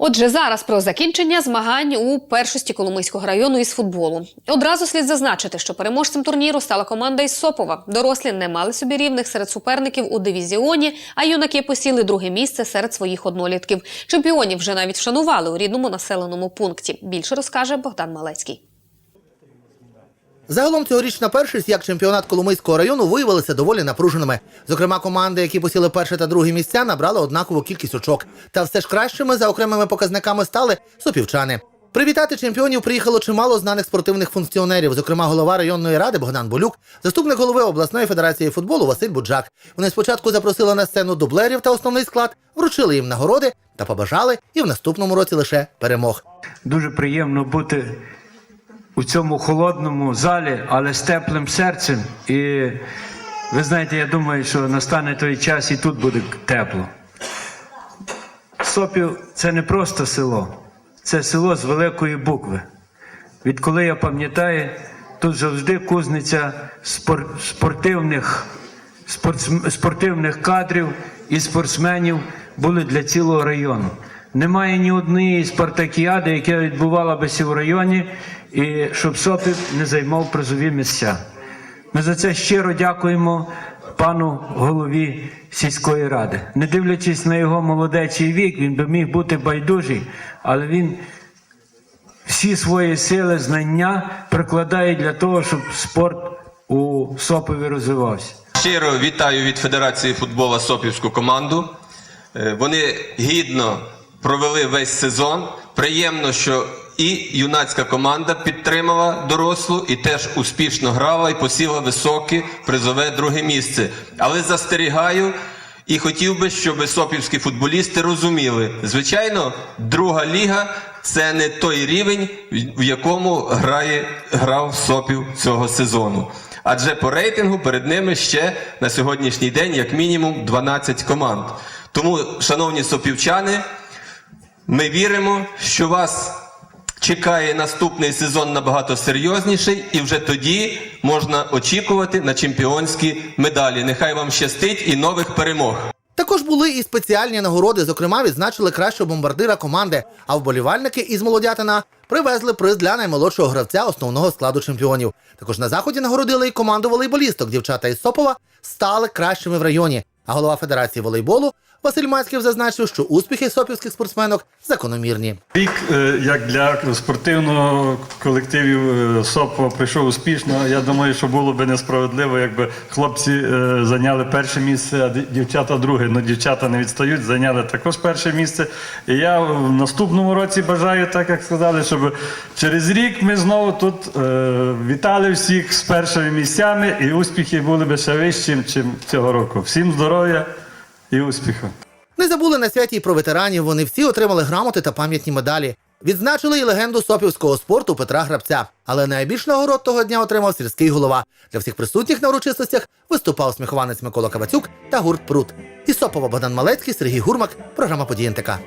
Отже, зараз про закінчення змагань у першості Коломийського району із футболу. Одразу слід зазначити, що переможцем турніру стала команда із Сопова. Дорослі не мали собі рівних серед суперників у дивізіоні, а юнаки посіли друге місце серед своїх однолітків. Чемпіонів вже навіть вшанували у рідному населеному пункті. Більше розкаже Богдан Малецький. Загалом цьогорічна першість, як чемпіонат Коломийського району, виявилися доволі напруженими. Зокрема, команди, які посіли перше та друге місця, набрали однакову кількість очок. Та все ж кращими за окремими показниками стали сопівчани. Привітати чемпіонів приїхало чимало знаних спортивних функціонерів, зокрема голова районної ради Богдан Болюк, заступник голови обласної федерації футболу Василь Буджак. Вони спочатку запросили на сцену дублерів та основний склад, вручили їм нагороди та побажали і в наступному році лише перемог. Дуже приємно бути у цьому холодному залі, але з теплим серцем. І ви знаєте, я думаю, що настане той час і тут буде тепло. Сопів це не просто село, це село з великої букви. Відколи я пам'ятаю, тут завжди кузниця спор- спортивних, спортсм- спортивних кадрів і спортсменів були для цілого району. Немає ні однієї спартакіади, яка відбувалася в районі, і щоб Сопів не займав призові місця. Ми за це щиро дякуємо пану голові сільської ради. Не дивлячись на його молодечий вік, він би міг бути байдужий, але він всі свої сили, знання прикладає для того, щоб спорт у Сопові розвивався. Щиро вітаю від Федерації футболу Сопівську команду. Е, Вони гідно провели весь сезон. Приємно, що і юнацька команда підтримала дорослу і теж успішно грала і посіла високе призове друге місце. Але застерігаю і хотів би, щоб сопівські футболісти розуміли, звичайно, друга ліга це не той рівень, в якому грає грав Сопів цього сезону. Адже по рейтингу перед ними ще на сьогоднішній день як мінімум 12 команд. Тому, шановні сопівчани, ми віримо, що вас чекає наступний сезон набагато серйозніший, і вже тоді можна очікувати на чемпіонські медалі. Нехай вам щастить і нових перемог. Також були і спеціальні нагороди. Зокрема, відзначили кращого бомбардира команди. А вболівальники із Молодятина привезли приз для наймолодшого гравця основного складу чемпіонів. Також на заході нагородили і команду волейболісток. Дівчата із Сопова стали кращими в районі. А голова Федерації волейболу Василь Мацьків зазначив, що успіхи сопівських спортсменок закономірні. Рік, е, як для спортивного колективів е, СОПО прийшов успішно. Я думаю, що було б несправедливо, якби хлопці е, зайняли перше місце, а дівчата друге. Ну, дівчата не відстають, зайняли також перше місце. І я в наступному році бажаю, так як сказали, щоб через рік ми знову тут вітали всіх з першими місцями, і успіхи були б ще вищі, ніж цього року. Всім здоров'я і успіху. Не забули на святі і про ветеранів. Вони всі отримали грамоти та пам'ятні медалі. Відзначили і легенду сопівського спорту Петра Грабця. Але найбільш нагород того дня отримав сільський голова. Для всіх присутніх на урочистостях виступав сміхованець Микола Кавацюк та гурт Прут. І Сопова Богдан Малецький, Сергій Гурмак, програма «Події НТК».